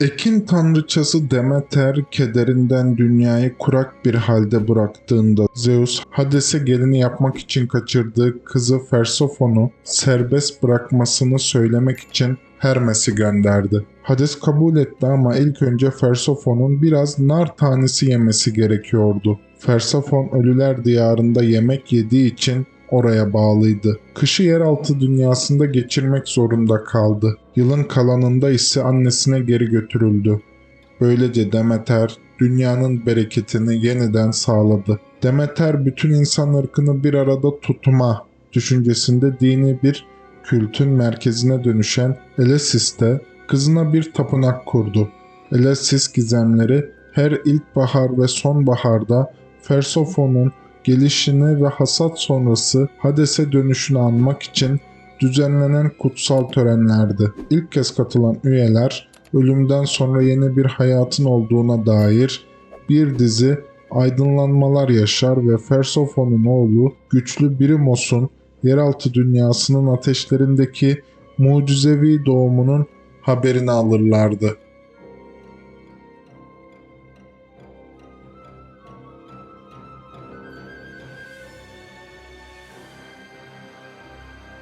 Ekin tanrıçası Demeter kederinden dünyayı kurak bir halde bıraktığında Zeus Hades'e gelini yapmak için kaçırdığı kızı Persephone'u serbest bırakmasını söylemek için Hermes'i gönderdi. Hades kabul etti ama ilk önce Persephone'un biraz nar tanesi yemesi gerekiyordu. Persephone ölüler diyarında yemek yediği için oraya bağlıydı. Kışı yeraltı dünyasında geçirmek zorunda kaldı. Yılın kalanında ise annesine geri götürüldü. Böylece Demeter dünyanın bereketini yeniden sağladı. Demeter bütün insan ırkını bir arada tutma düşüncesinde dini bir kültün merkezine dönüşen Elesis'te kızına bir tapınak kurdu. Elesis gizemleri her ilkbahar ve sonbaharda Persephone'un gelişini ve hasat sonrası Hades'e dönüşünü anmak için düzenlenen kutsal törenlerdi. İlk kez katılan üyeler ölümden sonra yeni bir hayatın olduğuna dair bir dizi aydınlanmalar yaşar ve Persephone'un oğlu güçlü Birimos'un yeraltı dünyasının ateşlerindeki mucizevi doğumunun haberini alırlardı.